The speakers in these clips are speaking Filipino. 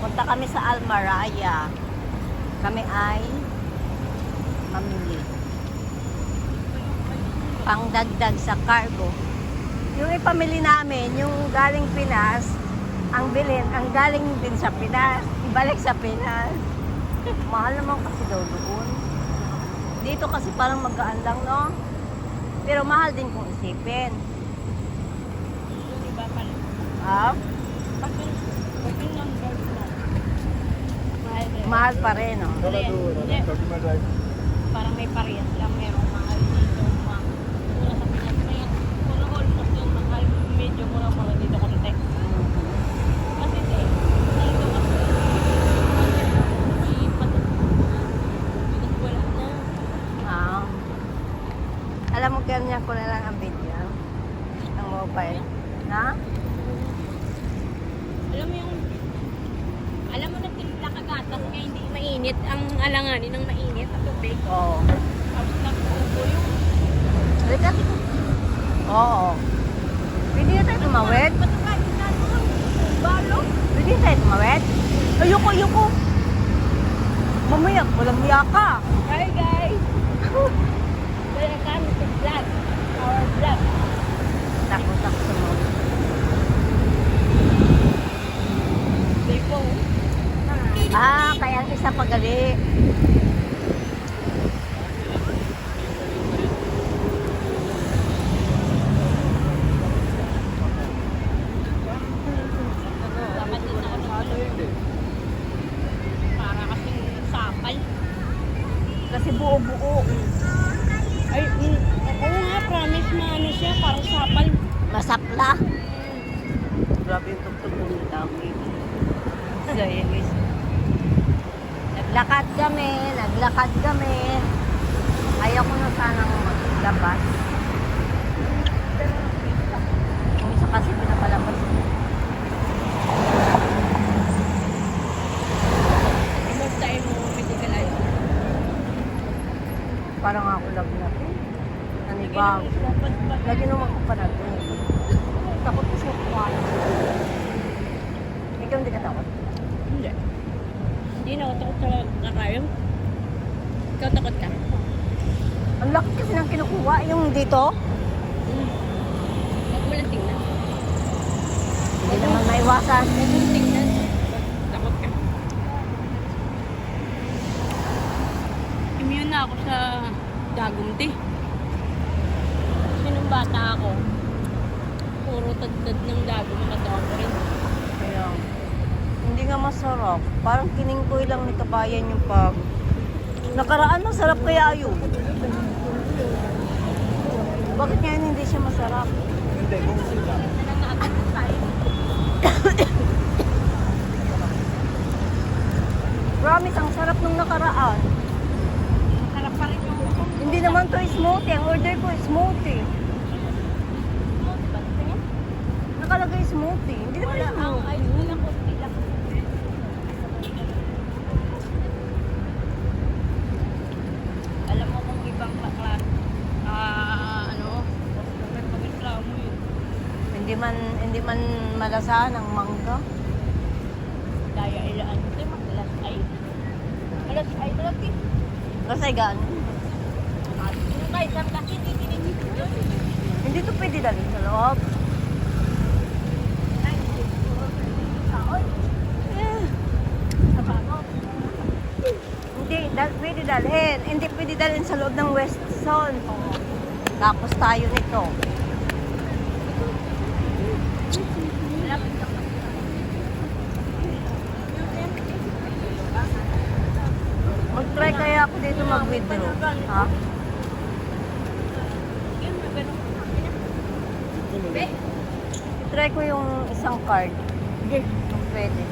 Punta kami sa Almaraya. Kami ay mamili. Pangdagdag sa cargo. Yung ipamili namin, yung galing Pinas, ang bilhin, ang galing din sa Pinas, ibalik sa Pinas. Mahal naman kasi daw doon. Dito kasi parang magaan lang, no? Pero mahal din kung isipin. Pala? Ah, Kasi, kasi ng girls mo. Mahal rin. mahal pa rin, no? Hindi. Parang may parehas lang. Merong mahal dito. ma- Mura sa Pinas. May, puro almost yung mahal. Medyo mura-mura dito konti. Kasi di, dito kasi, may wala na. Ah. Alam mo, ganyan ko na lang ang video ng mobile. Na? Alam mo yung, alam mo na tinla kagatas kaya hindi mainit ang alanganin ng mainit at tubig. Oo. Tapos nag-ubo yung Halika. Oo. Pwede na tayo tumawid? Pwede tayo tumawid? Ayoko, ayoko. Mamaya, walang hiya ka. Hi guys! Welcome to vlog. Our vlog. Takot ako sa mo. Depo. Ah, kaya ang isa pagali. Kasing sapal. Kasi buo-buo. Ay, mm, oo nga, promise na ano siya, parang sapal. Masapla. Grabe yung tugtog ng dami. So, yun Naglakad kami, naglakad kami. Ayaw ko na sanang maglabas. Kung isa kasi pinapalabas. Imag tayo mo medicalize. Parang ako. Nanibang. Dapat ba? Lagi naman ko pa natin. Takot ko sa kuwan. Ikaw hindi ka takot? Hindi. Hindi na ako takot sa kakayo. Ikaw takot ka? Ang laki kasi ng kinukuha. Yung dito, Mm. Huwag mo lang tingnan. hindi naman maiwasan. Huwag mo lang tingnan. Takot ka. Immune na ako sa dagumti. Kasi nung bata ako, puro tagtad ng dagom ang katawan ko rin. Kaya, hindi nga masarap. Parang kiningkoy lang ni kabayan yung pag... Nakaraan masarap kaya yun. Bakit ngayon hindi siya masarap? Nananatakot tayo. Promise, ang sarap nung nakaraan. Harap pa rin yung Hindi naman to smoothie. Ang order ko smoothie. Nakalagay smoothie. Hindi naman Wala ang smoothie. lang. Alam mo kung ibang bakla, ah, ano, may pagreklamo yun. Hindi man, hindi man malasahan ng mangga. Daya ilaan madalas ay. Alas ay, malaki. Kasi gaan. At yung kahit ang laki, titinigit yun. Hindi to pwede dalhin sa loob. Ay. Hindi, dal pwede dalhin. Hindi pwede dalhin sa loob ng West Zone. Tapos tayo nito. Kaya ako dito mag-withdraw. Ha? Try ko yung isang card. Sige. Kung pwede.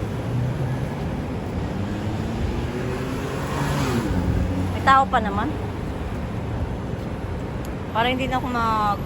May tao pa naman. Para hindi na ako mag...